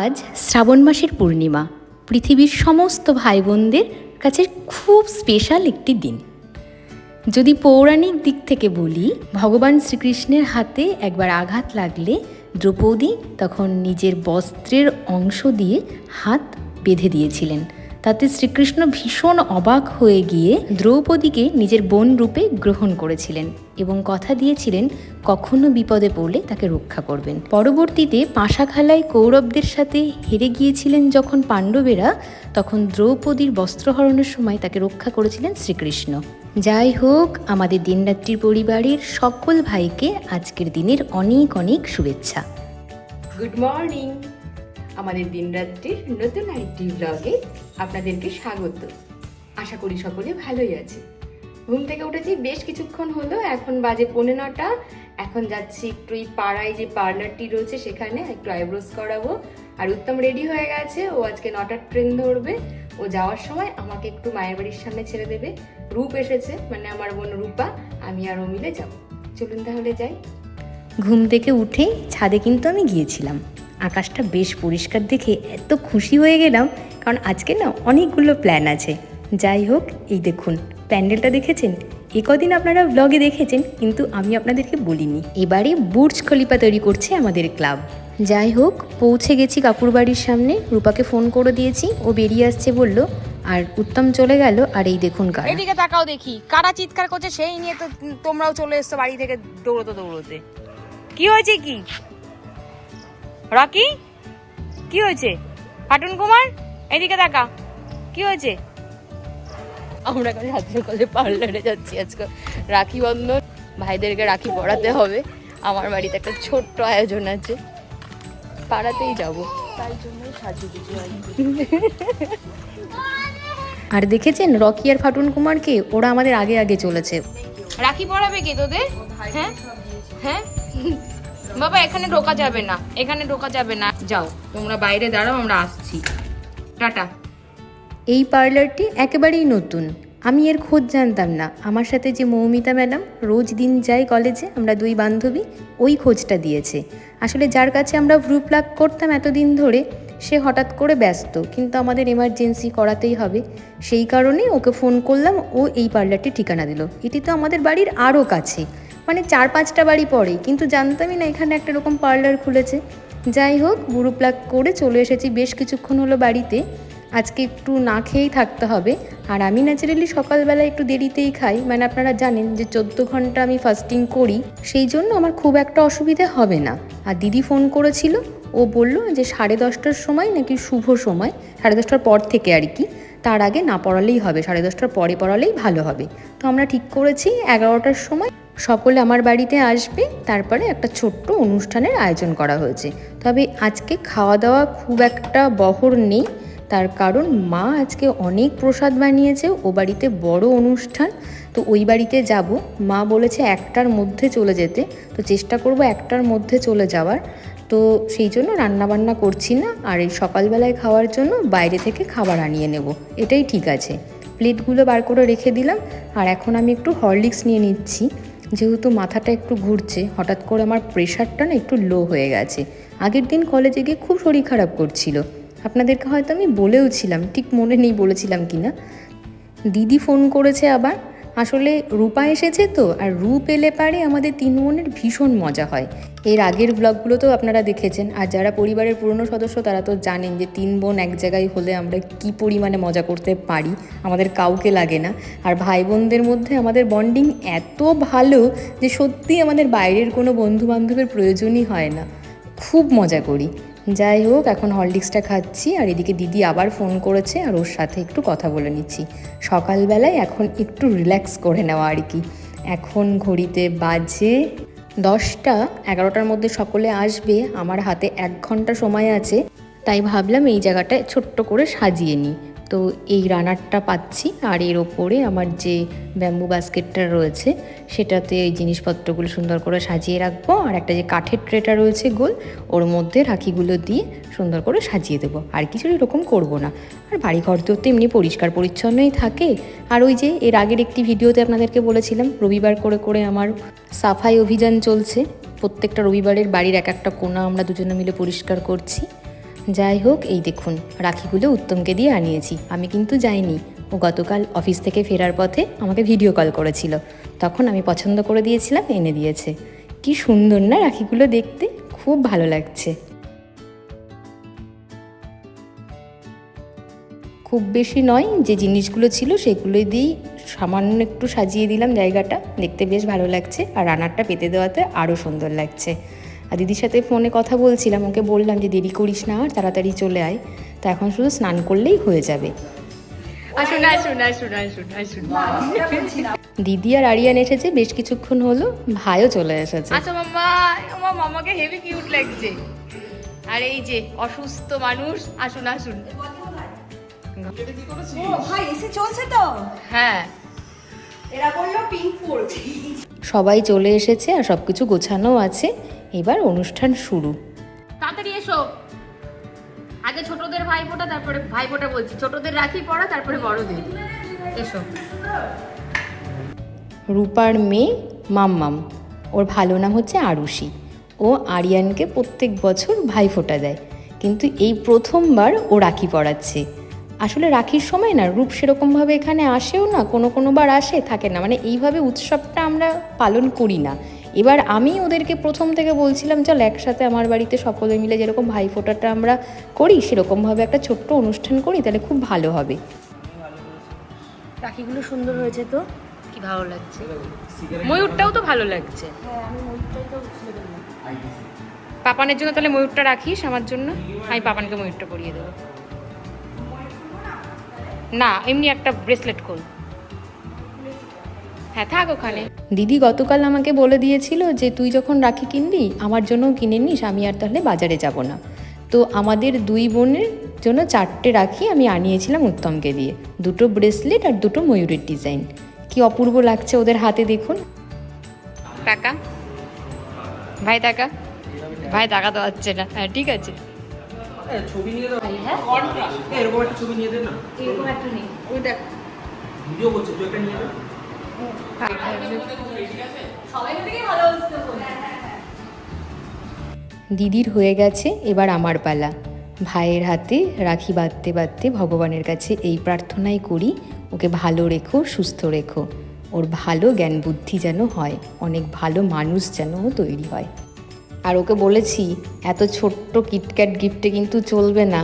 আজ শ্রাবণ মাসের পূর্ণিমা, পৃথিবীর সমস্ত ভাই বোনদের কাছে খুব স্পেশাল একটি দিন। যদি পৌরাণিক দিক থেকে বলি, ভগবান শ্রীকৃষ্ণের হাতে একবার আঘাত লাগলে দ্রৌপদী তখন নিজের বস্ত্রের অংশ দিয়ে হাত বেঁধে দিয়েছিলেন। তাতে শ্রীকৃষ্ণ ভীষণ অবাক হয়ে গিয়ে দ্রৌপদীকে নিজের বোন রূপে গ্রহণ করেছিলেন এবং কথা দিয়েছিলেন, কখনো বিপদে পড়লে তাকে রক্ষা করবেন। পরবর্তীতে পাশাখালায় কৌরবদের সাথে হেরে গিয়েছিলেন যখন পাণ্ডবেরা, তখন দ্রৌপদীর বস্ত্রহরণের সময় তাকে রক্ষা করেছিলেন শ্রীকৃষ্ণ। যাই হোক, আমাদের দিনরাত্রির পরিবারের সকল ভাইকে আজকের দিনের অনেক অনেক শুভেচ্ছা। গুড মর্নিং আমাদের দিনরাত্রির নতুন আরেকটি ব্লগে আপনাদেরকে স্বাগত। আশা করি সকলে ভালোই আছে। ঘুম থেকে উঠেছি, বেশ কিছুক্ষণ হলো, এখন বাজে পৌনে নটা। এখন যাচ্ছি একটু এই পাড়ায় যে পার্লারটি রয়েছে সেখানে, একটু আইব্রোস করাবো। আর উত্তম রেডি হয়ে গেছে, ও আজকে নটার ট্রেন ধরবে। ও যাওয়ার সময় আমাকে একটু মায়ের বাড়ির সামনে ছেড়ে দেবে। রূপ এসেছে মানে আমার বোন রূপা, আমি আর ও মিলে যাব। চলুন তাহলে যাই। ঘুম থেকে উঠেই ছাদে কিন্তু আমি গিয়েছিলাম। আকাশটা বেশ পরিষ্কার দেখে এত খুশি হয়ে গেলাম, কারণ আজকে না অনেকগুলো প্ল্যান আছে। যাই হোক, এই দেখুন, প্যান্ডেলটা দেখেছেন? এ কদিন আপনারা ব্লগে দেখেছেন, কিন্তু আমি আপনাদেরকে বলিনি। এবারে বুর্জ খলিফা তৈরি করছে আমাদের ক্লাব যাই হোক, পৌঁছে গেছি কাকুর বাড়ির সামনে, রূপাকে ফোন করে দিয়েছি, ও বেরিয়ে আসছে বলল, আর উত্তম চলে গেল, আর এই দেখুন কারা। এদিকে তাকাও দেখি, কারা চিৎকার করছে সেই নিয়ে তো তোমরাও চলে এসছো বাড়ি থেকে দৌড়তে দৌড়তে। কি হয়েছে কি? রকি কি হয়েছে? পাটুন কুমার এদিকে তাকা কি হয়েছে? আমরা এখন রাত্রে কলে পার্লারে যাচ্ছি আজকে। রাখি বন্ধন ভাইদেরকে রাখি পড়াতে হবে। আমার বাড়িতে একটা ছোট্ট আয়োজন আছে। পাড়াতেই যাব। তাই জন্যই সাজিয়ে দিচ্ছি আর দেখেছেন রকি আর ফাটুন কুমারকে ওরা আমাদের আগে আগে চলেছে। রাখি পড়াবে কে তোদের? হ্যাঁ? হ্যাঁ? বাবা, এখানে ঢোকা যাবে না। এখানে ঢোকা যাবে না। যাও, তোমরা বাইরে দাঁড়াও, আমরা আসছি। টাটা। এই পার্লারটি একেবারেই নতুন। আমি এর খোঁজ জানতাম না। আমার সাথে যে মৌমিতা ম্যাডাম রোজ দিন যাই কলেজে, আমরা দুই বান্ধবী, ওই খোঁজটা দিয়েছে। আসলে যার কাছে আমরা ভ্রু প্লাক করতাম এতদিন ধরে, সে হঠাৎ করে ব্যস্ত। কিন্তু আমাদের এমার্জেন্সি করাতেই হবে। সেই কারণে ওকে ফোন করলাম, ও এই পার্লারটি ঠিকানা দিল। এটি তো আমাদের বাড়ির আরও কাছে। মানে চার পাঁচটা বাড়ি পরে কিন্তু জানতামই না এখানে একটা রকম পার্লার খুলেছে। যাই হোক বুড়ো প্লাক করে চলে এসেছি বেশ কিছুক্ষণ হলো বাড়িতে। আজকে একটু না খেয়েই থাকতে হবে। আর আমি ন্যাচারালি সকালবেলা একটু দেরিতেই খাই। মানে আপনারা জানেন যে চোদ্দ ঘণ্টা আমি ফাস্টিং করি, সেই জন্য আমার খুব একটা অসুবিধে হবে না। আর দিদি ফোন করেছিল, ও বলল যে সাড়ে দশটার সময় নাকি শুভ সময়, সাড়ে দশটার পর থেকে আর কি। তার আগে না পড়ালেই হবে, সাড়ে দশটার পরে পড়ালেই ভালো হবে। তো আমরা ঠিক করেছি এগারোটার সময় সকলে আমার বাড়িতে আসবে। তারপরে একটা ছোট্ট অনুষ্ঠানের আয়োজন করা হয়েছে। তবে আজকে খাওয়া দাওয়া খুব একটা বহর নেই। তার কারণ মা আজকে অনেক প্রসাদ বানিয়েছে। ও বাড়িতে বড় অনুষ্ঠান। তো ওই বাড়িতে যাব। মা বলেছে একটার মধ্যে চলে যেতে। তো চেষ্টা করব একটার মধ্যে চলে যাওয়ার। তো সেই জন্য রান্নাবান্না করছি না। আর এই সকালবেলায় খাওয়ার জন্য বাইরে থেকে খাবার আনিয়ে নেব। এটাই ঠিক আছে। প্লেটগুলো বার করে রেখে দিলাম। আর এখন আমি একটু হরলিক্স নিয়ে নিচ্ছি। যেহেতু মাথাটা একটু ঘুরছে, হঠাৎ করে আমার প্রেশারটা না একটু লো হয়ে গেছে। আগের দিন কলেজে গিয়ে খুব শরীর খারাপ করছিল। আপনাদেরকে হয়তো আমি বলেও ছিলাম ঠিক মনে নেই বলেছিলাম কি না দিদি ফোন করেছে আবার। আসলে রূপা এসেছে তো, আর রূপ এলে পারে আমাদের তিন বোনের ভীষণ মজা হয়। এর আগের ব্লগগুলো তো আপনারা দেখেছেন। আর যারা পরিবারের পুরনো সদস্য, তারা তো জানেন যে তিন বোন এক জায়গায় হলে আমরা কি পরিমাণে মজা করতে পারি। আমাদের কাউকে লাগে না। আর ভাই বোনদের মধ্যে আমাদের বন্ডিং এত ভালো যে সত্যি আমাদের বাইরের কোনো বন্ধু বান্ধবের প্রয়োজনই হয় না। খুব মজা করি। যাই হোক, এখন হরলিক্সটা খাচ্ছি আর এদিকে দিদি আবার ফোন করেছে আর ওর সাথে একটু কথা বলে নিচ্ছি। সকালবেলায় এখন একটু রিল্যাক্স করে নেওয়া আর কি। এখন ঘড়িতে বাজে দশটা, এগারোটার মধ্যে সকলে আসবে, আমার হাতে এক ঘণ্টা সময় আছে, তাই ভাবলাম এই জায়গাটা ছোট্ট করে সাজিয়ে নিই। তো এই রানারটা পাচ্ছি আর এর ওপরে আমার যে ব্যাম্বু বাস্কেটটা রয়েছে, সেটাতে এই জিনিসপত্রগুলো সুন্দর করে সাজিয়ে রাখব। আর একটা যে কাঠের ট্রেটা রয়েছে গোল, ওর মধ্যে রাখিগুলো দিয়ে সুন্দর করে সাজিয়ে দেবো। আর কিছু এরকম করব না। আর বাড়ি ঘর তো এমনি পরিষ্কার পরিচ্ছন্নই থাকে। আর ওই যে এর আগের একটি ভিডিওতে আপনাদেরকে বলেছিলাম, রবিবার করে করে আমার সাফাই অভিযান চলছে। প্রত্যেকটা রবিবারের বাড়ির এক একটা কোণা আমরা দুজনে মিলে পরিষ্কার করছি। যাই হোক, এই দেখুন, রাখিগুলো উত্তমকে দিয়ে আনিয়েছি। আমি কিন্তু যাইনি। ও গতকাল অফিস থেকে ফেরার পথে আমাকে ভিডিও কল করেছিল। তখন আমি পছন্দ করে দিয়েছিলাম, এনে দিয়েছে। কি সুন্দর না রাখিগুলো দেখতে? খুব ভালো লাগছে। খুব বেশি নয়, যে জিনিসগুলো ছিল সেগুলো দিয়েই সামান্য একটু সাজিয়ে দিলাম জায়গাটা। দেখতে বেশ ভালো লাগছে। আর রানারটা পেতে দেওয়াতে আরও সুন্দর লাগছে। আর দিদির সাথে ফোনে কথা বলছিলাম ওকে বললাম যে দেরি করিস না আর তাড়াতাড়ি চলে আয়। তো এখন শুধু স্নান করলেই হয়ে যাবে। আসুন আসুন আসুন আসুন আসুন। দিদি আর আরিয়ান এসেছে বেশ কিছুক্ষণ হলো ভাইও চলে এসেছে। আচ্ছা মাম্মা আমার মামাকে হেভি কিউট লাগছে। আর এই যে অসুস্থ মানুষ আসুন আসুন। ভাই এসে চলছে তো? হ্যাঁ। এরা বলল পিঙ্ক সবাই চলে এসেছে আর সব কিছু গোছানো আছে। এবার অনুষ্ঠান শুরু। তাড়াতাড়ি এসো। আগে ছোটদের ভাইফোঁটা তারপরে ভাইফোঁটা বলছি। ছোটদের রাখি পড়া তারপরে বড়দের। এসো। রূপার মেয়ে মাম্মাম। ওর ভালো নাম হচ্ছে আরুষি ও আরিয়ানকে প্রত্যেক বছর ভাইফোঁটা দেয়। কিন্তু এই প্রথমবার ও রাখি পড়াচ্ছে। আসলে রাখির সময় না রূপ সেরকমভাবে এখানে আসেও না কোনো কোনো বার আসে থাকে না। মানে এইভাবে উৎসবটা আমরা পালন করি না। এবার আমি ওদেরকে প্রথম থেকে বলছিলাম চল একসাথে আমার বাড়িতে সকলে মিলে যেরকম ভাইফোঁটাটা আমরা করি সেরকমভাবে একটা ছোট্ট অনুষ্ঠান করি তাহলে খুব ভালো হবে। পাখিগুলো সুন্দর হয়েছে তো? কি ভালো লাগছে? ময়ূরটাও তো ভালো লাগছে। পাপানের জন্য তাহলে ময়ূরটা রাখিস আমার জন্য। আমি পাপানকে ময়ূরটা পরিয়ে দেবো। না এমনি একটা ব্রেসলেট খোল। হ্যাঁ থাক ওখানে। দিদি গতকাল আমাকে বলে দিয়েছিল যে তুই যখন রাখি কিনবি আমার জন্যও কিনে নিস আমি আর তাহলে বাজারে যাব না। তো আমাদের দুই বোনের জন্য চারটে রাখি আমি আনিয়েছিলাম উত্তমকে দিয়ে। দুটো ব্রেসলেট আর দুটো ময়ূরের ডিজাইন। কি অপূর্ব লাগছে ওদের হাতে দেখুন। টাকা ভাই টাকা ভাই টাকা তো হচ্ছে না। হ্যাঁ ঠিক আছে। হ্যাঁ, ছবি নিয়ে দাও। এরকম একটা ছবি নিয়ে দে না। এরকম একটা নেই। ওই দেখ। ভিডিও করছে তুই একটা নিয়ে দিদির হয়ে গেছে এবার আমার পালা। ভাইয়ের হাতে রাখি বাঁধতে বাঁধতে ভগবানের কাছে এই প্রার্থনাই করি, ওকে ভালো রেখো, সুস্থ রেখো। ওর ভালো জ্ঞান বুদ্ধি যেন হয়, অনেক ভালো মানুষ যেন ও তৈরি হয়। আর ওকে বলেছি, এত ছোট্ট কিটক্যাট গিফটে কিন্তু চলবে না।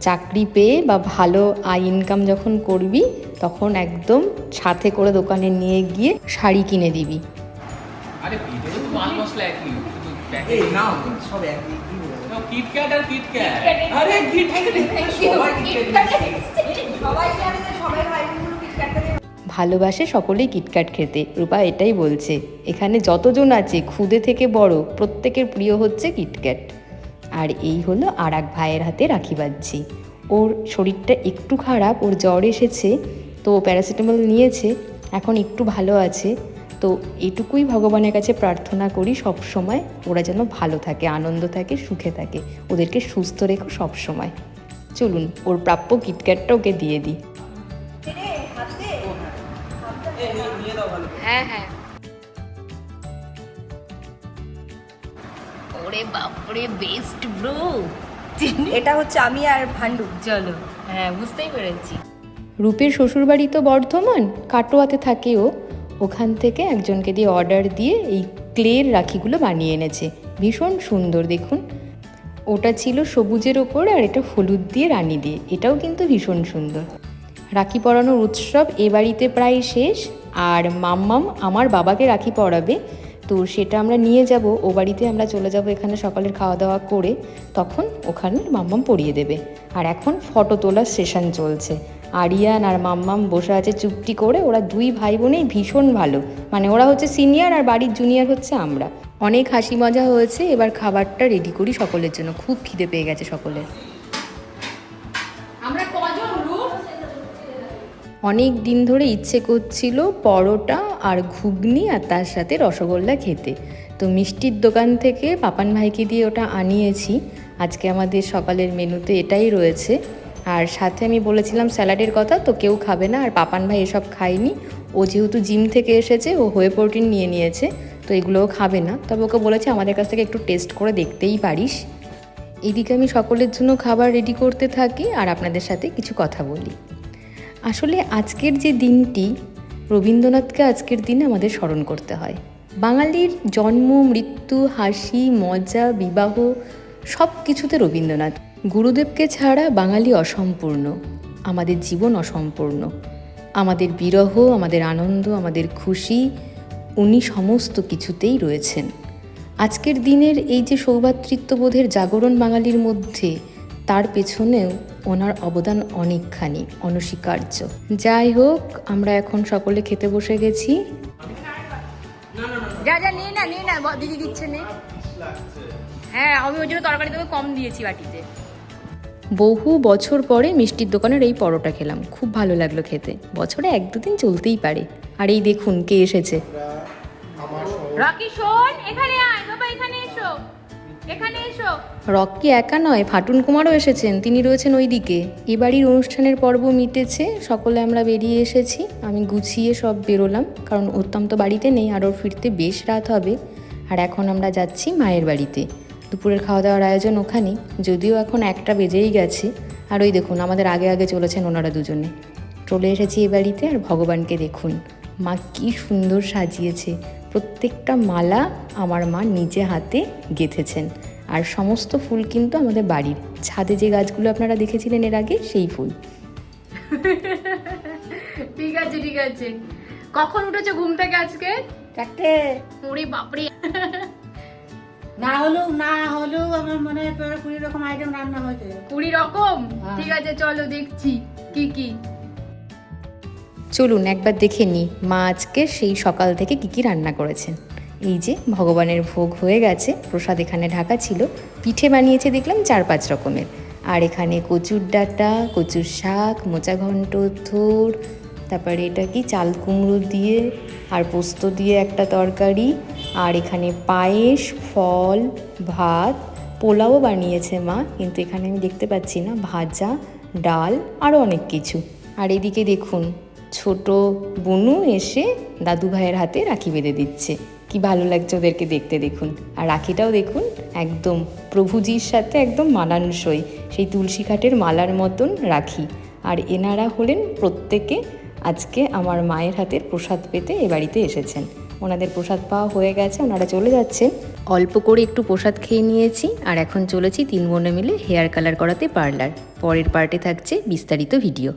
চাকরি পেয়ে বা ভালো আয় ইনকাম যখন করবি তখন একদম সাথে করে দোকানে নিয়ে গিয়ে শাড়ি কিনে দিবি। আরে মাল মশলা একই এই প্যাকেট সব একই কিটক্যাট আর কিটক্যাট আরে কিটক্যাট সবাই কিটক্যাট সবাই জানে যে সবাই ভাই বোনগুলো ভালোবাসে সকলেই কিটক্যাট খেতে রূপা এটাই বলছে। এখানে যতজন আছে খুদে থেকে বড় প্রত্যেকের প্রিয় হচ্ছে কিটক্যাট আর এই হলো আর এক ভাইয়ের হাতে রাখি বাঁধছি। ওর শরীরটা একটু খারাপ ওর জ্বর এসেছে তো প্যারাসিটামল নিয়েছে এখন একটু ভালো আছে। তো এটুকুই ভগবানের কাছে প্রার্থনা করি সব সময় ওরা যেন ভালো থাকে আনন্দ থাকে সুখে থাকে। ওদেরকে সুস্থ রেখো সব সময়। চলুন ওর প্রাপ্য কিটক্যাটটা ওকে দিয়ে দিই। হ্যাঁ হ্যাঁ। ওরে বাপরে বেস্ট ব্রো এটা হচ্ছে আমি আর ভান্ডু। চলো। হ্যাঁ বুঝতেই পেরেছি। রূপের শ্বশুরবাড়ি তো বর্ধমান, কাটোয়াতে থাকে ও। ওখান থেকে একজনকে দিয়ে অর্ডার দিয়ে এই ক্লের রাখিগুলো বানিয়ে এনেছে। ভীষণ সুন্দর, দেখুন। ওটা ছিল সবুজের ওপর আর এটা হলুদ দিয়ে রানি দিয়ে। এটাও কিন্তু ভীষণ সুন্দর। রাখি পরানোর উৎসব এ বাড়িতে প্রায় শেষ। আর মাম্মাম আমার বাবাকে রাখি পরাবে। তো সেটা আমরা নিয়ে যাব। ও বাড়িতে আমরা চলে যাব এখানে সকালের খাওয়া দাওয়া করে। তখন ওখানে মাম্মাম পরিয়ে দেবে। আর এখন ফটো তোলার সেশন চলছে। আরিয়ান আর মাম্মাম বসে আছে চুপটি করে। ওরা দুই ভাই বোনেই ভীষণ ভালো। মানে ওরা হচ্ছে সিনিয়র আর বাড়ির জুনিয়র হচ্ছে আমরা। অনেক হাসি মজা হয়েছে। এবার খাবারটা রেডি করি সকলের জন্য। খুব খিদে পেয়ে গেছে সকলের। অনেক দিন ধরে ইচ্ছে করছিল পরোটা আর ঘুগনি আর তার সাথে রসগোল্লা খেতে। তো মিষ্টির দোকান থেকে পাপান ভাইকে দিয়ে ওটা আনিয়েছি। আজকে আমাদের সকালের মেনুতে এটাই রয়েছে। আর সাথে আমি বলেছিলাম স্যালাডের কথা, তো কেউ খাবে না, আর পাপান ভাই এসব খায়নি। ও যেহেতু জিম থেকে এসেছে, ও হয়ে প্রোটিন নিয়ে নিয়েছে, তো এগুলোও খাবে না। তবে ওকে বলেছে, আমাদের কাছ থেকে একটু টেস্ট করে দেখতেই পারিস। এদিকে আমি সকলের জন্য খাবার রেডি করতে থাকি, আর আপনাদের সাথে কিছু কথা বলি। আসলে আজকের যে দিনটি, রবীন্দ্রনাথকে আজকের দিনে আমাদের স্মরণ করতে হয়। বাঙালির জন্ম, মৃত্যু, হাসি, মজা, বিবাহ সব কিছুতে রবীন্দ্রনাথ। গুরুদেবকে ছাড়া বাঙালি অসম্পূর্ণ আমাদের জীবন অসম্পূর্ণ। আমাদের বিরহ আমাদের আনন্দ আমাদের খুশি উনি সমস্ত কিছুতেই রয়েছেন। আজকের দিনের এই যে সৌভাতৃত্ববোধের জাগরণ বাঙালির মধ্যে তার পেছনেও ওনার অবদান অনেকখানি অনস্বীকার্য। যাই হোক আমরা এখন সকলে খেতে বসে গেছি। যা যা নিয়ে না নিয়ে না দিদি দিচ্ছে নে। হ্যাঁ আমি ওই জন্য তরকারি তোকে কম দিয়েছি বাটিতে। বহু বছর পরে মিষ্টির দোকানের এই পরোটা খেলাম। খুব ভালো লাগল খেতে। বছরে এক দুদিন চলতেই পারে। আর এই দেখুন কে এসেছে। রকি শোন এখানে আয়। বাবা এখানে এসো। এখানে এসো। রকি একা নয় ফাটুন কুমারও এসেছেন। তিনি রয়েছেন ওই দিকে এ বাড়ির অনুষ্ঠানের পর্ব মিটেছে। সকলে আমরা বেরিয়ে এসেছি। আমি গুছিয়ে সব বেরোলাম। কারণ উত্তম তো বাড়িতে নেই আর ওর ফিরতে বেশ রাত হবে। আর এখন আমরা যাচ্ছি মায়ের বাড়িতে। দুপুরের খাওয়া দাওয়ার আয়োজন ওখানেই। যদিও এখন একটা বেজেই গেছে। আর ওই দেখুন আমাদের আগে আগে চলেছেন ওনারা দুজনে। চলে এসেছি এই বাড়িতে আর ভগবানকে দেখুন। মা কি সুন্দর সাজিয়েছে। প্রত্যেকটা মালা আমার মা নিজে হাতে গেঁথেছেন। আর সমস্ত ফুল কিন্তু আমাদের বাড়ির। ছাদে যে গাছগুলো আপনারা দেখেছিলেন এর আগে সেই ফুল। ঠিক আছে ঠিক আছে। কখন উঠেছো ঘুম থেকে আজকে? চারটে। ওরে বাপরে। না হলেও না হলেও আমার মনে হয় প্রায় কুড়ি রকম আইটেম রান্না হয়েছে। কুড়ি রকম? হ্যাঁ। ঠিক আছে চলো দেখছি কি কি? চলুন একবার দেখে নিই মা আজকে সেই সকাল থেকে কি কি রান্না করেছেন। এই যে ভগবানের ভোগ হয়ে গেছে প্রসাদ এখানে ঢাকা ছিল পিঠে বানিয়েছে দেখলাম চার পাঁচ রকমের। আর এখানে কচুর ডাঁটা কচুর শাক মোচা ঘন্ট থোর তারপরে এটা কি? চাল কুমড়ো দিয়ে আর পোস্ত দিয়ে একটা তরকারি। আর এখানে পায়েস, ফল, ভাত, পোলাও বানিয়েছে মা। কিন্তু এখানে আমি দেখতে পাচ্ছি না, ভাজা, ডাল আরও অনেক কিছু। আর এদিকে দেখুন, ছোট বনু এসে দাদু ভাইয়ের হাতে রাখি বেঁধে দিচ্ছে। কি ভালো লাগছে ওদেরকে দেখতে দেখুন। আর রাখিটাও দেখুন, একদম প্রভুজির সাথে একদম মানানসই। সেই তুলসী কাঠের মালার মতন রাখি। আর এনারা হলেন প্রত্যেকে আজকে আমার মায়ের হাতের প্রসাদ পেতে এ বাড়িতে এসেছেন। ওনাদের প্রসাদ পাওয়া হয়ে গেছে, ওনারা চলে যাচ্ছেন। অল্প করে একটু প্রসাদ খেয়ে নিয়েছি, আর এখন চলেছি তিন বোনে মিলে হেয়ার কালার করাতে পার্লার। পরের পার্টে থাকছে বিস্তারিত ভিডিও।